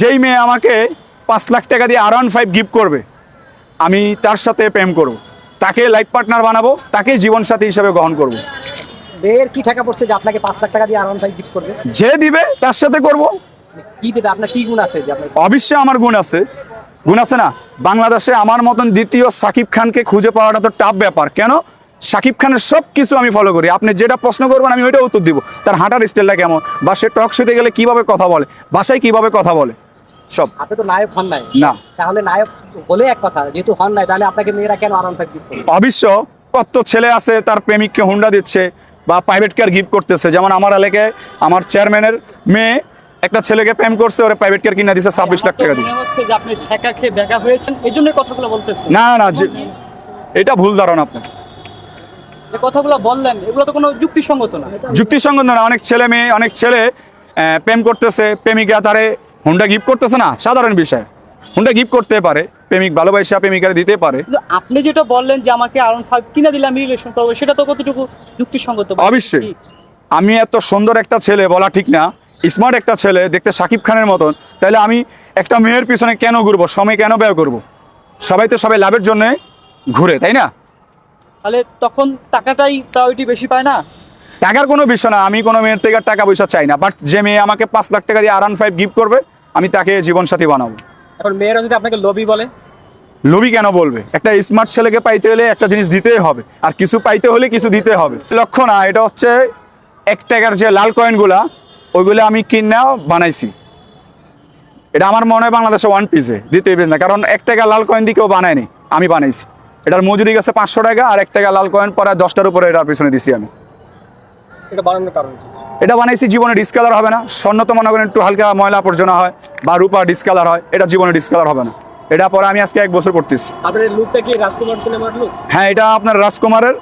যেই মেয়ে আমাকে পাঁচ লাখ টাকা দিয়ে আর ওয়ান ফাইভ গিফট করবে আমি তার সাথে প্রেম করব। তাকে লাইফ পার্টনার বানাবো তাকে জীবনসাথী হিসেবে গ্রহণ করব। মেয়ের কি টাকা পড়ছে যে আপনাকে পাঁচ লাখ টাকা দিয়ে আরাম গিফট করবে? যে দিবে তার সাথে করব। কি দেবে? আপনার কি গুণ আছে যে আপনার অবশ্যই আমার গুণ আছে। গুণ আছে না? বাংলাদেশে আমার মতন দ্বিতীয় সাকিব খানকে খুঁজে পাওয়াটা তো টাফ ব্যাপার। কেন? সাকিব খানের সব কিছু আমি ফলো করি। আপনি যেটা প্রশ্ন করবেন আমি ওইটা উত্তর দিব। তার হাঁটার স্টাইলটা কেমন? বা সে টক শুতে গেলে কীভাবে কথা বলে? বাসায় কীভাবে কথা বলে? সব। আপনি তো নায়ক হন নাই। না। তাহলে নায়ক বলে এক কথা যেহেতু হন নাই তাহলে আপনাকে মেয়েরা কেন আরাম করবে অবশ্য কত ছেলে আছে তার প্রেমিককে হুন্ডা দিচ্ছে বা প্রাইভেট কার গিফট করতেছে। যেমন আমার এলাকায় আমার চেয়ারম্যানের মেয়ে একটা ছেলেকে প্রেম করছে ওরা প্রাইভেট কার কিনা দিচ্ছে ছাব্বিশ লাখ টাকা দিয়ে হচ্ছে যে আপনি শেখা খেয়ে বেকা হয়েছেন এই জন্য কথাগুলো বলতেছেন। না না এটা ভুল ধারণা আপনার। কথাগুলো বললেন এগুলো তো কোনো যুক্তিসঙ্গত না। যুক্তিসঙ্গত না অনেক ছেলে মেয়ে অনেক ছেলে আহ, প্রেম করতেছে প্রেমিকা তারে হুন্ডা গিফট করতেছে না? সাধারণ বিষয়। হুন্ডা গিফট করতে পারে প্রেমিক ভালোবাসা প্রেমিকারে দিতে পারে। আপনি যেটা বললেন যে আমাকে আরন ফাইভ কিনা দিলে আমি রিলেশন করব সেটা তো কতটুকু যুক্তিসঙ্গত অবশ্যই। আমি এত সুন্দর একটা ছেলে বলা ঠিক না। স্মার্ট একটা ছেলে দেখতে সাকিব খানের মতন। তাহলে আমি একটা মেয়ের পিছনে কেন ঘুরবো? সময় কেন ব্যয় করব। সবাই তো সবাই লাভের জন্য ঘুরে তাই না? তাহলে তখন টাকাটাই প্রায়োরিটি বেশি পায় না? টাকার কোনো বিষয় না। আমি কোনো মেয়ের থেকে আর টাকা পয়সা চাই না। বাট যে মেয়ে আমাকে পাঁচ লাখ টাকা দিয়ে আরান ফাইভ গিফট করবে আমি তাকে জীবনসাথী বানাবো। এখন মেয়েরা যদি আপনাকে লবি বলে? লোভী কেন বলবে? একটা স্মার্ট ছেলেকে পাইতে হলে একটা জিনিস দিতেই হবে। আর কিছু পাইতে হলে কিছু দিতে হবে। লক্ষ্য না এটা হচ্ছে এক টাকার যে লাল কয়েনগুলা ওইগুলো আমি কিনা বানাইছি। এটা আমার মনে হয় বাংলাদেশে ওয়ান পিসে দ্বিতীয় পিস না। কারণ এক টাকা লাল কয়েন দিয়ে কেউ বানায়নি আমি বানাইছি। এটার মজুরি গেছে পাঁচশো টাকা আর এক টাকা লাল কয়েন পরে দশটার উপরে এটার পিছনে দিছি আমি। এটা বানানোর কারণ কি? এটা বানাইছি জীবনে ডিসকালার হবে না। স্বর্ণ তো মনে করেন একটু হালকা ময়লা আবর্জনা হয় বা রূপা ডিসকালার হয় এটা জীবনে ডিসকালার হবে না। এটা পরে আমি আজকে এক বছর পড়তেছি। আপনার লুকটা কি রাজকুমার সিনেমার লুক হ্যাঁ এটা আপনার রাজকুমারের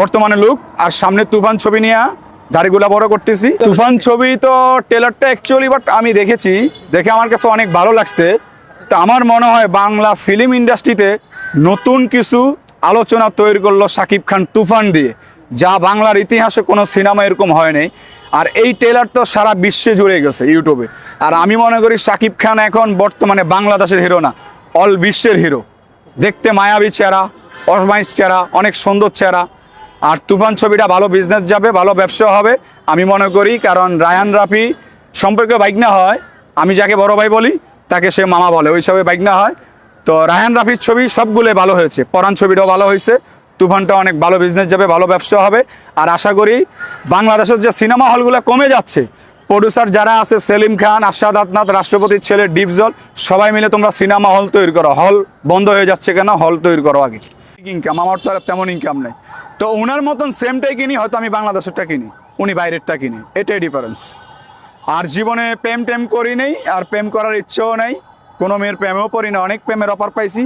বর্তমানে লুক আর সামনে তুফান ছবি নিয়ে দাড়িগুলা বড় করতেছি। তুফান ছবি তো টেলারটা অ্যাকচুয়ালি বাট আমি দেখেছি দেখে আমার কাছে অনেক ভালো লাগছে। তো আমার মনে হয় বাংলা ফিল্ম ইন্ডাস্ট্রিতে নতুন কিছু আলোচনা তৈরি করল শাকিব খান তুফান দিয়ে যা বাংলার ইতিহাসে কোনো সিনেমা এরকম হয়নি আর এই টেলার তো সারা বিশ্বে জুড়ে গেছে ইউটিউবে। আর আমি মনে করি শাকিব খান এখন বর্তমানে বাংলাদেশের হিরো না অল বিশ্বের হিরো দেখতে মায়াবী চেহারা অরমাইজ চেহারা, অনেক সুন্দর চেহারা। আর তুফান ছবিটা ভালো বিজনেস যাবে, ভালো ব্যবসা হবে, আমি মনে করি, কারণ রায়ান রাফি সম্পর্কে বাইক না হয়, আমি যাকে বড় ভাই বলি, তাকে সে মামা বলে, ওই সবে বাইক না হয়। তো রায়ান রাফির ছবি সবগুলো ভালো হয়েছে, পরাণ ছবিটাও ভালো হয়েছে তুফানটা অনেক ভালো বিজনেস যাবে, ভালো ব্যবসা হবে। আর আশা করি বাংলাদেশের যে সিনেমা হলগুলো কমে যাচ্ছে প্রডিউসার যারা আছে, সেলিম খান আশাদ আতনাথ রাষ্ট্রপতির ছেলে ডিপজল সবাই মিলে তোমরা সিনেমা হল তৈরি করো। হল বন্ধ হয়ে যাচ্ছে কেন? হল তৈরি করো আগে। ইনকাম আমার তো আর তেমন ইনকাম নেই। তো ওনার মতন সেমটাই কিনি, হয়তো আমি বাংলাদেশেরটা কিনি, উনি বাইরেরটা কিনি। এটাই ডিফারেন্স আর জীবনে প্রেম টেম করি নেই, আর প্রেম করার ইচ্ছেও নেই। কোনো মেয়ের প্রেমেও পড়ি না, অনেক প্রেমের অফার পাইছি,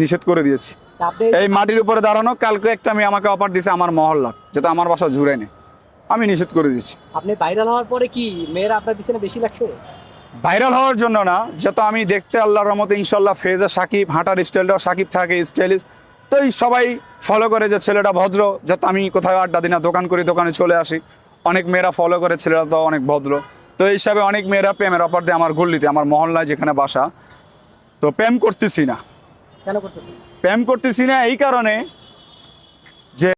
নিষেধ করে দিয়েছি। এই মাটির উপরে দাঁড়ানো কালকে একটা মেয়ে আমাকে অফার দিছে আমার মহল্লা যেটা আমার বাসা জুড়ে নেই আমি নিষেধ করে দিচ্ছি। আপনি ভাইরাল হওয়ার পরে কি মেয়েরা আপনার পিছনে বেশি লাগছে? ভাইরাল হওয়ার জন্য না যত আমি দেখতে আল্লাহর রহমতে ইনশাল্লাহ ফেজে সাকিব হাঁটার স্টাইলটাও সাকিব থাকে স্টাইলিশ। তো এই সবাই ফলো করে যে ছেলেটা ভদ্র যত আমি কোথাও আড্ডা দিনা দোকান করি দোকানে চলে আসি। অনেক মেয়েরা ফলো করে ছেলেরা তো অনেক ভদ্র। তো এই হিসাবে অনেক মেয়েরা প্রেমের অফার দিয়ে আমার গল্লিতে আমার মহল্লায় যেখানে বাসা তো প্রেম করতেছি না। কেন করতেছেন? প্রেম করতেছি না এই কারণে